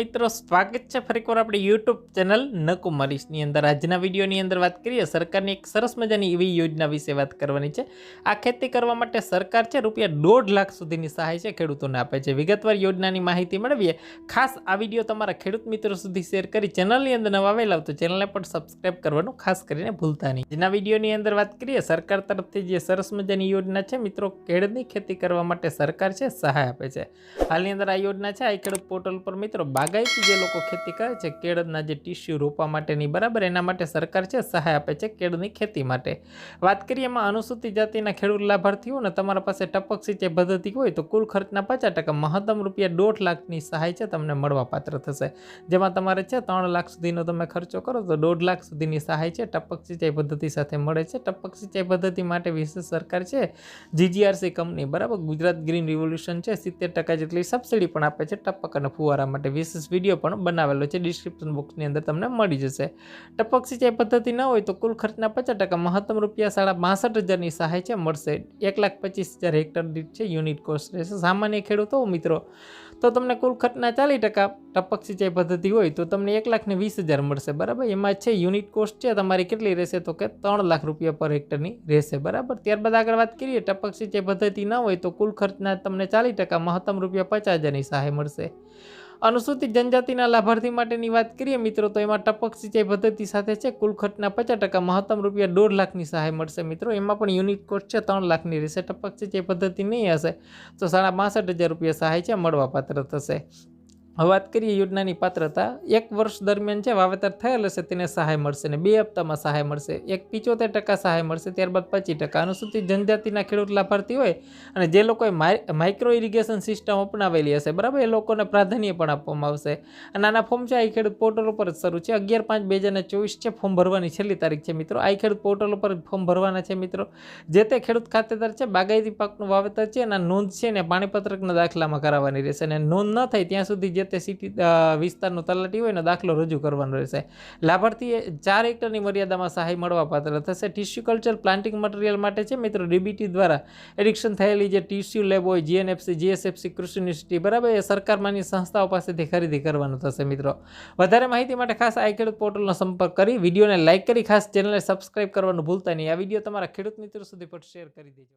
મિત્રો, સ્વાગત છે ફરીકવાર આપણી યુટ્યુબ ચેનલ નકુમરીશની અંદર. આજના વિડીયોની અંદર વાત કરીએ, સરકારની એક સરસ મજાની એવી યોજના વિશે વાત કરવાની છે. આ ખેતી કરવા માટે સરકાર છે, રૂપિયા દોઢ લાખ સુધીની સહાય છે ખેડૂતોને આપે છે. વિગતવાર યોજનાની માહિતી મેળવીએ. ખાસ આ વીડિયો તમારા ખેડૂત મિત્રો સુધી શેર કરી ચેનલની અંદર નવા આવેલા તો ચેનલને પણ સબસ્ક્રાઇબ કરવાનું ખાસ કરીને ભૂલતા નહીં. આજના વિડીયોની અંદર વાત કરીએ, સરકાર તરફથી જે સરસ મજાની યોજના છે, મિત્રો, કેળની ખેતી કરવા માટે સરકાર છે, સહાય આપે છે. હાલની અંદર આ યોજના છે, આ ખેડૂત પોર્ટલ પર મિત્રો બાગાયતી જે લોકો ખેતી કરે છે, કેળના જે ટીસ્યુ રોપવા માટેની, બરાબર? એના માટે સરકાર છે, સહાય આપે છે કેળની ખેતી માટે. વાત કરીએ એમાં અનુસૂચિત જાતિના ખેડૂત લાભાર્થીઓને તમારા પાસે ટપક સિંચાઈ પદ્ધતિ હોય તો કુલ ખર્ચના પચાસ ટકા, મહત્તમ રૂપિયા દોઢ લાખની સહાય છે, તમને મળવા પાત્ર થશે. જેમાં તમારે છે, ત્રણ લાખ સુધીનો તમે ખર્ચો કરો તો દોઢ લાખ સુધીની સહાય છે, ટપક સિંચાઈ પદ્ધતિ સાથે મળે છે. ટપક સિંચાઈ પદ્ધતિ માટે વિશેષ સરકાર છે જીજીઆરસી કંપની, બરાબર? ગુજરાત ગ્રીન રિવોલ્યુશન છે, સિત્તેર ટકા જેટલી સબસિડી પણ આપે છે, ટપક અને ફુવારા માટે વિશેષ વીડિયો પણ બનાવેલો છે. ડિસ્ક્રિપ્શન બોક્સની અંદર તમને મળી જશે. ટપક સિંચાઈ પદ્ધતિ ન હોય તો કુલ ખર્ચના પચાસ ટકા મહત્તમ રૂપિયા સાડા બાસઠ હજારની સહાય છે. મળશે એક લાખ પચીસ હજાર હેક્ટર દીઠ છે યુનિટ કોસ્ટ. રહેશે સામાન્ય ખેડૂતો મિત્રો. તો તમને કુલ ખર્ચના ચાલીસ ટકા ટપક સિંચાઈ પદ્ધતિ હોય તો તમને એક લાખને વીસ હજાર મળશે. બરાબર? એમાં છે યુનિટ કોસ્ટ છે. તમારી કેટલી રહેશે તો કે ત્રણ લાખ રૂપિયા પર હેક્ટરની રહેશે. બરાબર? ત્યારબાદ આગળ વાત કરીએ. ટપક સિંચાઈ પદ્ધતિ ન હોય તો કુલ ખર્ચના તમને ચાલીસ ટકા મહત્તમ રૂપિયા પચાસ હજારની સહાય મળશે. અનુસૂચિત જનજાતિના લાભાર્થી માટેની વાત કરીએ, મિત્રો, તો એમાં ટપક સિંચાઈ પદ્ધતિ સાથે છે. કુલ ખર્ચના પચાસ ટકા મહત્તમ રૂપિયા દોઢ લાખની સહાય મળશે, મિત્રો. એમાં પણ યુનિટ કોસ્ટ છે ત્રણ લાખની રહેશે. ટપક સિંચાઈ પદ્ધતિ નહીં હશે, તો સાડા બાસઠ હજાર રૂપિયા સહાય છે, મળવાપાત્ર થશે. વાત કરીએ યોજનાની પાત્રતા. એક વર્ષ દરમિયાન છે વાવેતર થયેલ હશે તેને સહાય મળશે ને બે હપ્તામાં સહાય મળશે. એક પિચોતેર ટકા સહાય મળશે, ત્યારબાદ પચીસ ટકા. અનુસૂચિત જનજાતિના ખેડૂત લાભાર્થી હોય અને જે લોકોએ માઇક્રો ઇરિગેશન સિસ્ટમ અપનાવેલી હશે, બરાબર? એ લોકોને પ્રાધાન્ય પણ આપવામાં આવશે. અને આના ફોર્મ છે આ ખેડૂત પોર્ટલ ઉપર જ શરૂ છે. અગિયાર પાંચ બે હજાર ચોવીસ છે, ફોર્મ ભરવાની છેલ્લી તારીખ છે, મિત્રો. આ ખેડૂત પોર્ટલ ઉપર ફોર્મ ભરવાના છે, મિત્રો. જે તે ખેડૂત ખાતેદાર છે, બાગાયતી પાકનું વાવેતર છે એના નોંધ છે ને પાણીપત્રકના દાખલામાં કરાવવાની રહેશે. અને નોંધ ન થાય ત્યાં સુધી જે તે સિટી વિસ્તારનો તલાટી હોય ને દાખલો રજૂ કરવાનો રહેશે. લાભાર્થીએ ચાર હેક્ટરની મર્યાદામાં સહાય મળવા પાત્ર થશે. ટિશ્યુ કલ્ચર પ્લાન્ટિંગ મટીરિયલ માટે છે મિત્રો, ડીબીટી દ્વારા એડિક્શન થયેલી જે ટિશ્યુ લેબ હોય, જીએનએફસી, જીએસએફસી, કૃષિ યુનિવર્સિટી, બરાબર, એ સરકારમાંની સંસ્થાઓ પાસેથી ખરીદી કરવાનું થશે મિત્રો. વધારે માહિતી માટે ખાસ આ ખેડૂત પોર્ટલનો સંપર્ક કરી, વિડીયોને લાઇક કરી, ખાસ ચેનલને સબસ્ક્રાઇબ કરવાનું ભૂલતા નહીં. આ વીડિયો તમારા ખેડૂત મિત્રો સુધી પણ શેર કરી દેજો.